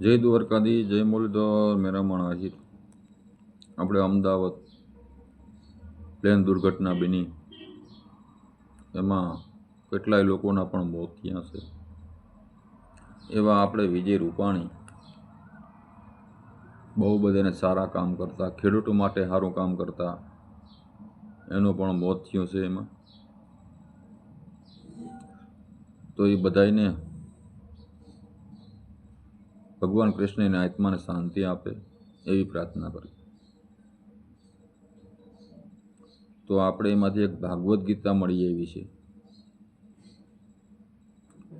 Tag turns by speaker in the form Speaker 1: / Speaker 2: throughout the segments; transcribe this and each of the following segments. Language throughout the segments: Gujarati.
Speaker 1: જય દ્વારકાધી જય મુરલીધર મેરામણ આહિર આપણે અમદાવાદ પ્લેન દુર્ઘટના બની. એમાં કેટલાય લોકોના પણ મોત થયા છે. એવા આપણે વિજય રૂપાણી. બહુ બધાને સારા કામ કરતા, ખેડૂતો માટે સારું કામ કરતા. એનું પણ મોત થયું છે એમાં. તો એ બધાને ભગવાન કૃષ્ણ એના આત્માને શાંતિ આપે એવી પ્રાર્થના કરી. તો આપણે એમાંથી એક ભાગવદ્ ગીતા મળી એવી છે.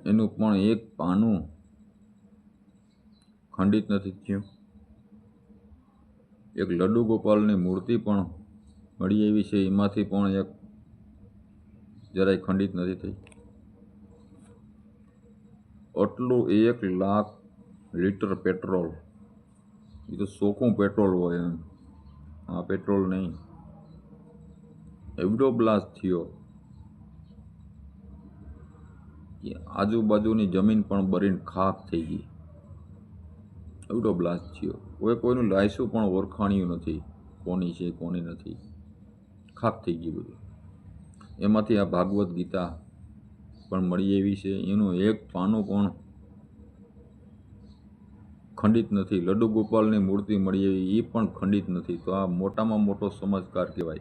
Speaker 1: એનું પણ એક પાનું ખંડિત નથી થયું. એક લડ્ડુ ગોપાલની મૂર્તિ પણ મળી એવી છે. એમાંથી પણ એક જરાય ખંડિત નથી થઈ. આટલું એક લાખ લીટર પેટ્રોલ. એ તો શોખું પેટ્રોલ હોય એમ. આ પેટ્રોલ નહીં. એવડો બ્લાસ્ટ થયો. કે આજુબાજુની જમીન પણ બરીને ખાક થઈ ગઈ. એવડો બ્લાસ્ટ થયો. કોઈ કોઈનું લાયસું પણ ઓળખાણ્યું નથી. કોની છે, કોની નથી. ખાક થઈ ગયું બધું. એમાંથી આ ભાગવદ્ ગીતા પણ મળી એવી છે. એનું એક પાનું પણ ખંડિત નથી. લડ્ડુ ગોપાલની મૂર્તિ મળી એવી એ પણ ખંડિત નથી. તો આ મોટામાં મોટો સમજકાર કહેવાય.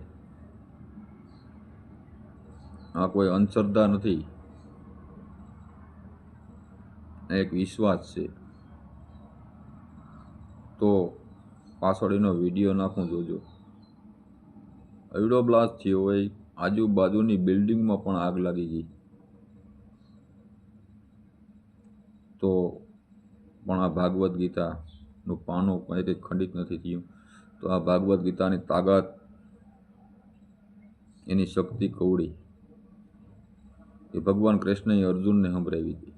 Speaker 1: આ કોઈ અંધશ્રદ્ધા નથી. એક વિશ્વાસ છે. તો પાછળ એનો વીડિયો નાખું જોજો. એવડો બ્લાસ્ટ થયો હોય, આજુબાજુની બિલ્ડિંગમાં પણ આગ લાગી ગઈ. તો પણ આ ભાગવદ્ ગીતાનું પાનું રીતે ખંડિત નથી થયું. તો આ ભાગવદ્ ગીતાની તાકાત એની શક્તિ કવડી એ ભગવાન કૃષ્ણએ અર્જુનને સંભળાવી હતી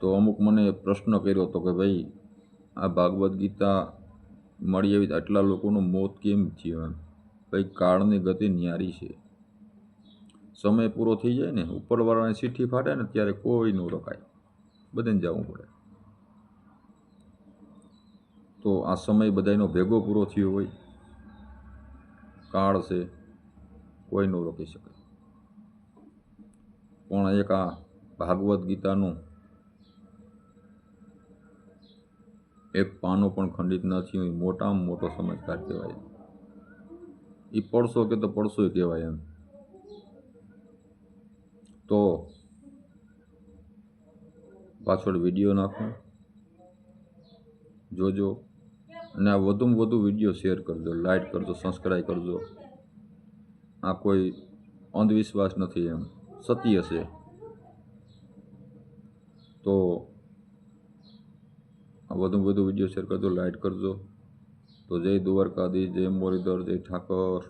Speaker 1: તો અમુક મને પ્રશ્ન કર્યો હતો કે ભાઈ, આ ભાગવદ્ ગીતા મળી આવી આટલા લોકોનું મોત કેમ થયું એમ? કંઈક કાળની ગતિ ન્યારી છે. સમય પૂરો થઈ જાય ને, ઉપરવાળાની ચીઠ્ઠી ફાટે ને, ત્યારે કોઈ ન રોકાય. બધાને જવું પડે. તો આ સમય બધાનો ભેગો પૂરો થયો હોય, કાળ છે, કોઈ ન રોકી શકે. પણ એક આ ભાગવદ્ ગીતાનું એક પાનું પણ ખંડિત ન થયું મોટામાં મોટો સમજકાર કહેવાય. એ પડશો કે તો પડશો કહેવાય એમ. તો પાછળ વીડિયો નાખું જોજો અને આ વધુમાં વધુ વીડિયો શેર કરજો લાઈક કરજો સબસ્ક્રાઈબ કરજો આ કોઈ અંધવિશ્વાસ નથી એમ સત્ય છે તો આ વધુમાં વધુ વીડિયો શેર કરજો લાઈક કરજો તો જય દ્વારકાધીશ જય મોરીધર જય ઠાકર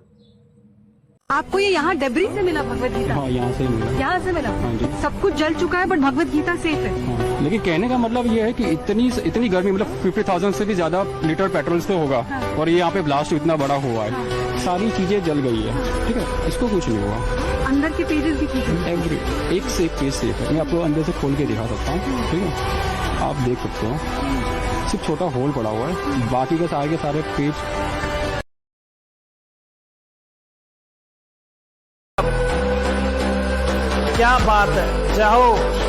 Speaker 2: आपको ये यहाँ डेबरी से मिला भगवत गीता?
Speaker 3: हाँ यहाँ से मिला।
Speaker 2: यहाँ से मिला?
Speaker 3: हाँ जी।
Speaker 2: सब कुछ जल चुका है बट भगवत गीता सेफ़ है।
Speaker 3: हाँ, लेकिन कहने का मतलब ये है कि इतनी इतनी गर्मी मतलब फिफ्टी थाउज़ेंड से भी ज़्यादा लीटर पेट्रोल से होगा हाँ, और ये यहाँ पे ब्लास्ट इतना बड़ा हुआ है। हाँ, सारी चीज़ें जल गई है। ठीक है? इसको कुछ नहीं हुआ।
Speaker 2: अंदर के पेजेस भी ठीक है।
Speaker 3: एवरी एक से एक पेज सेफ़ है। मैं आपको अंदर से खोल के दिखा सकता हूँ। ठीक है? आप देख सकते हो। सिर्फ़ छोटा होल पड़ा हुआ है। बाकी के सारे के सारे पेज
Speaker 4: क्या बात है जय हो